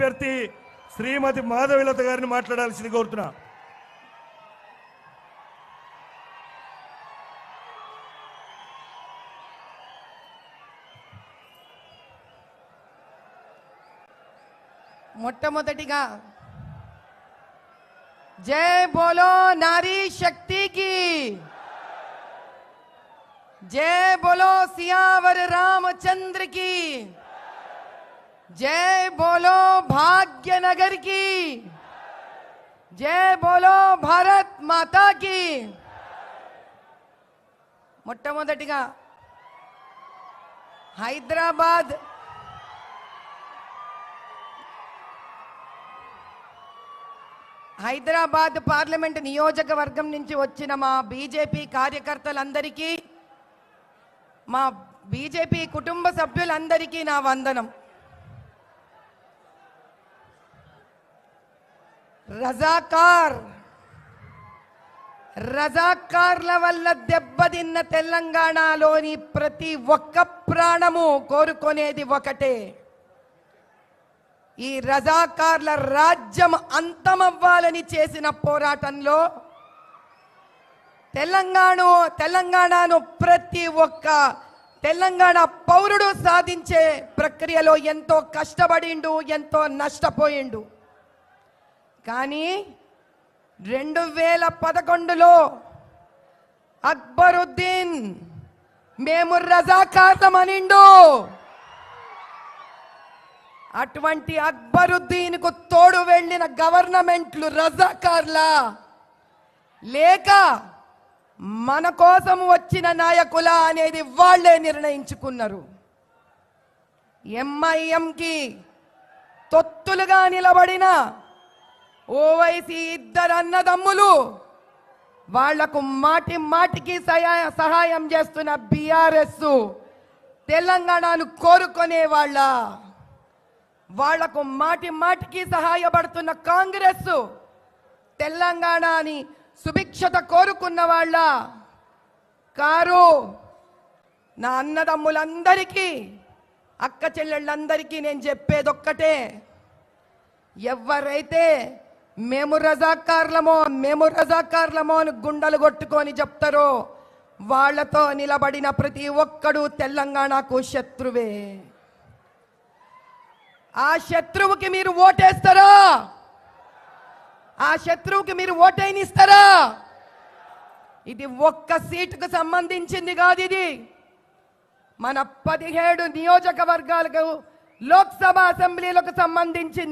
అభ్యర్థి శ్రీమతి మాధవిలత గారిని మాట్లాడాల్సింది కోరుతున్నా. మొట్టమొదటిగా జై బోలో నారీ శక్తికి. జై బోలో సియావర రామచంద్రకి. జై బోలో భాగ్యనగర్ की జై బోలో భారత్ మాతాకి. మొట్టమొదటిగా హైదరాబాద్ హైదరాబాద్ పార్లమెంట్ నియోజకవర్గం నుంచి వచ్చిన మా బీజేపీ కార్యకర్తలందరికీ మా బీజేపీ కుటుంబ సభ్యులందరికీ నా వందనం. రజాకార్. రజాకార్ల వల్ల దెబ్బతిన్న తెలంగాణలోని ప్రతి ఒక్క ప్రాణము కోరుకునేది ఒకటే. ఈ రజాకార్ల రాజ్యం అంతమవ్వాలని చేసిన పోరాటంలో తెలంగాణ తెలంగాణను ప్రతి ఒక్క తెలంగాణ పౌరుడు సాధించే ప్రక్రియలో ఎంతో కష్టపడిండు ఎంతో నష్టపోయిండు. కానీ రెండు వేల పదకొండులో అక్బరుద్దీన్ మేము రజాకార్లమనిండు అటువంటి అక్బరుద్దీన్కు తోడు వెళ్ళిన గవర్నమెంట్లు రజాకార్లా. లేక మన కోసం వచ్చిన నాయకుల అనేది వాళ్ళే నిర్ణయించుకున్నారు. ఎంఐఎంకి తొత్తులుగా నిలబడిన ఓవైసీ ఇద్దరు అన్నదమ్ములు వాళ్ళకు మాటి మాటికి సహాయ సహాయం చేస్తున్న బీఆర్ఎస్ తెలంగాణను కోరుకునే వాళ్ళ వాళ్ళకు మాటి మాటికి సహాయపడుతున్న కాంగ్రెస్ తెలంగాణని సుభిక్షత కోరుకున్న వాళ్ళ కారు నా అన్నదమ్ములందరికీ అక్క చెల్లెళ్ళందరికీ నేను చెప్పేదొక్కటే. ఎవరైతే మేము రజాకార్లమో మేము రజాకార్లమో అని గుండెలు కొట్టుకొని చెప్తారో వాళ్ళతో నిలబడిన ప్రతి ఒక్కడు తెలంగాణకు శత్రువే. ఆ శత్రువుకి మీరు ఓటేస్తారా? ఆ శత్రువుకి మీరు ఓటైనిస్తారా? ఇది ఒక్క సీటుకు సంబంధించింది కాదు ఇది. మన పదిహేడు నియోజకవర్గాలకు లోక్సభ అసెంబ్లీలకు సంబంధించింది.